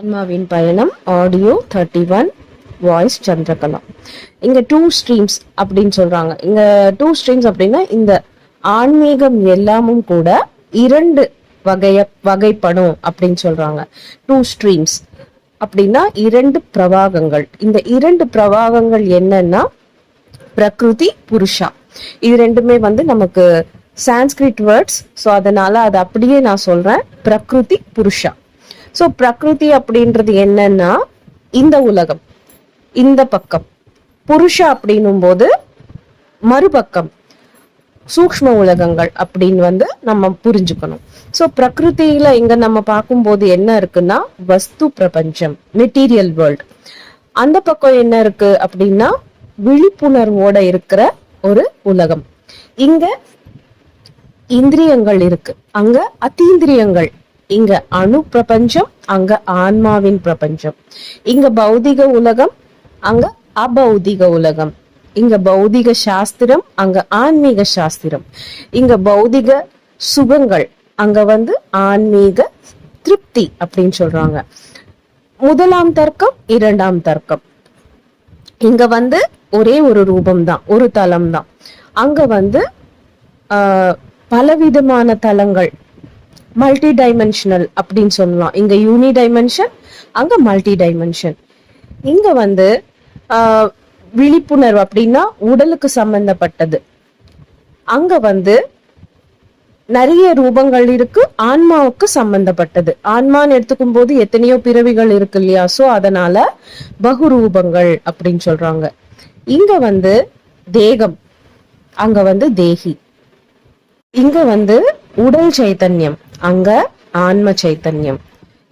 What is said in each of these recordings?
ஆன்மாவின் பயணம் audio thirty one voice Chandrakala இங்க டூ ஸ்ட்ரீம்ஸ் அப்படின்னு சொல்றாங்க. இங்க டூ ஸ்ட்ரீம்ஸ் அப்படின்னா இந்த ஆன்மீகம் எல்லாமும் கூட இரண்டு வகைய வகைப்படும் அப்படின்னு சொல்றாங்க. டூ ஸ்ட்ரீம்ஸ் அப்படின்னா இரண்டு பிரவாகங்கள். இந்த இரண்டு பிரவாகங்கள் என்னன்னா பிரகிருதி புருஷா. இது ரெண்டுமே வந்து நமக்கு சான்ஸ்கிரிட் வேர்ட்ஸ் ஸோ அதனால அது அப்படியே நான் சொல்றேன். பிரகிருதி புருஷா. ஸோ பிரகிருதி அப்படின்றது என்னன்னா இந்த உலகம் இந்த பக்கம். புருஷா அப்படின்னும் போது மறுபக்கம். சூக்ஷ்ம உலகங்கள் அப்படின்னு வந்து நம்ம புரிஞ்சுக்கணும். ஸோ பிரகிருதியில இங்க நம்ம பார்க்கும்போது என்ன இருக்குன்னா வஸ்து பிரபஞ்சம் மெட்டீரியல் வேர்ல்ட் அந்த பக்கம் என்ன இருக்கு அப்படின்னா விழிப்புணர்வோட இருக்கிற ஒரு உலகம். இங்க இந்திரியங்கள் இருக்கு. அங்க அத்தீந்திரியங்கள் இங்க அணு பிரபஞ்சம் அங்க ஆன்மாவின் பிரபஞ்சம். இங்க பௌதிக உலகம் அங்க அபௌதிக உலகம். இங்க பௌதிக சாஸ்திரம் அங்க ஆன்மீக சாஸ்திரம். இங்க பௌதிக சுகங்கள் அங்க வந்து ஆன்மீக திருப்தி அப்படின்னு சொல்றாங்க. முதலாம் தர்க்கம் இரண்டாம் தர்க்கம். இங்க வந்து ஒரே ஒரு ரூபம் தான் ஒரு தலம் தான் அங்க வந்து ஆஹ், பலவிதமான தலங்கள் மல்டி டைமென்ஷனல் அப்படின்னு சொல்லலாம். இங்க யூனி டைமென்ஷன் அங்க மல்டி டைமென்ஷன் இங்க வந்து ஆஹ், விழிப்புணர்வு அப்படின்னா உடலுக்கு சம்பந்தப்பட்டது. அங்க வந்து நிறைய ரூபங்கள் இருக்கு ஆன்மாவுக்கு சம்பந்தப்பட்டது. ஆன்மான்னு எடுத்துக்கும் போது எத்தனையோ பிறவிகள் இருக்கு இல்லையா? சோ அதனால பகுரூபங்கள் அப்படின்னு சொல்றாங்க. இங்க வந்து தேகம் அங்க வந்து தேகி. இங்க வந்து உடல் சைத்தன்யம். அங்க ஆன்ம சைத்தன்யம்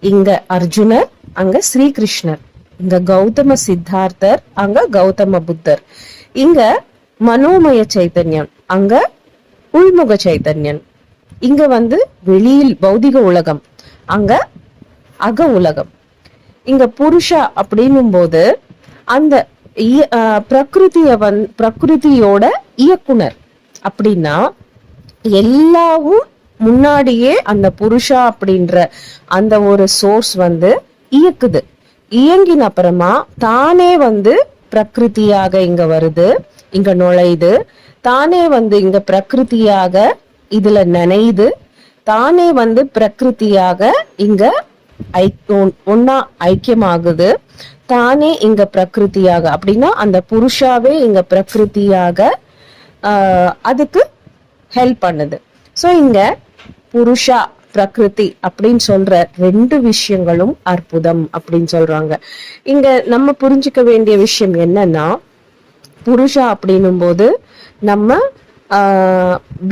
இங்க அர்ஜுனர் அங்க ஸ்ரீகிருஷ்ணர் இங்க கௌதம சித்தார்த்தர் அங்க கௌதம புத்தர். இங்க மனோமய சைத்தன்யம் அங்க உள்முக சைத்தன்யன் இங்க வந்து வெளியில் பௌதிக உலகம் அங்க அக உலகம். இங்க புருஷா அப்படின்னும் போது அந்த இய- ஆஹ் பிரகிருதிய வந் பிரகிருதியோட இயக்குனர் அப்படின்னா எல்லாவும் முன்னாடியே அந்த புருஷா அப்படின்ற அந்த ஒரு சோர்ஸ் வந்து இயக்குது. இயங்கின அப்புறமா தானே வந்து பிரகிருதியாக இங்க வருது இங்க நுழையுது. தானே வந்து இங்க பிரகிருதியாக இதுல நினைது தானே வந்து பிரகிருதியாக இங்க ஐ ஒன்- ஐக்கியமாகுது. தானே இங்க பிரகிருதியாக அப்படின்னா அந்த புருஷாவே இங்க பிரகிருதியாக அதுக்கு ஹெல்ப் பண்ணுது. ஸோ இங்க புருஷா பிரகிருதி அப்படின்னு சொல்ற ரெண்டு விஷயங்களும் அற்புதம் அப்படின்னு சொல்றாங்க. இங்க நம்ம புரிஞ்சுக்க வேண்டிய விஷயம் என்னன்னா புருஷா அப்படின்னும் போது நம்ம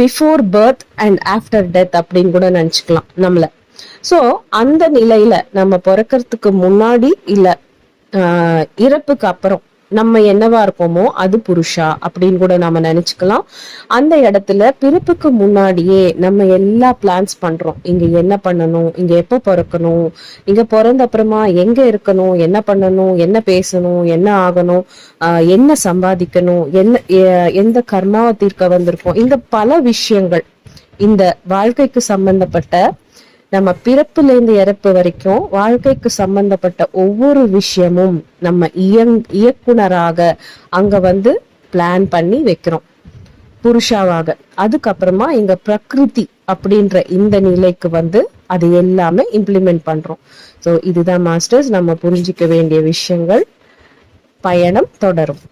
before birth and after death அப்படின்னு கூட நினச்சிக்கலாம் நம்மள. ஸோ அந்த நிலையில நம்ம பிறக்கறதுக்கு முன்னாடி இல்லை இறப்புக்கு அப்புறம் நம்ம என்னவா இருப்போமோ அது புருஷா அப்படின்னு கூட நாம நினைச்சுக்கலாம். அந்த இடத்துல பிறப்புக்கு முன்னாடியே நம்ம எல்லா பிளான்ஸ் பண்றோம். இங்க என்ன பண்ணணும்? இங்க எப்போ பிறக்கணும்? இங்க பிறந்த அப்புறமா எங்க இருக்கணும்? என்ன பண்ணணும்? என்ன பேசணும்? என்ன ஆகணும்? என்ன சம்பாதிக்கணும்? என்ன எந்த கர்மாவை தீர்க்க வந்திருக்கோம்? இந்த பல விஷயங்கள். இந்த வாழ்க்கைக்கு சம்பந்தப்பட்ட நம்ம பிறப்புலேருந்து இறப்பு வரைக்கும் வாழ்க்கைக்கு சம்பந்தப்பட்ட ஒவ்வொரு விஷயமும் நம்ம இயங் இயக்குனராக அங்க வந்து பிளான் பண்ணி வைக்கிறோம். புருஷாவாக. அதுக்கப்புறமா இங்க பிரகிருதி அப்படின்ற இந்த நிலைக்கு வந்து அது எல்லாமே இம்ப்ளிமெண்ட் பண்றோம். ஸோ இதுதான் மாஸ்டர்ஸ் நம்ம புரிஞ்சிக்க வேண்டிய விஷயங்கள். பயணம் தொடரும்.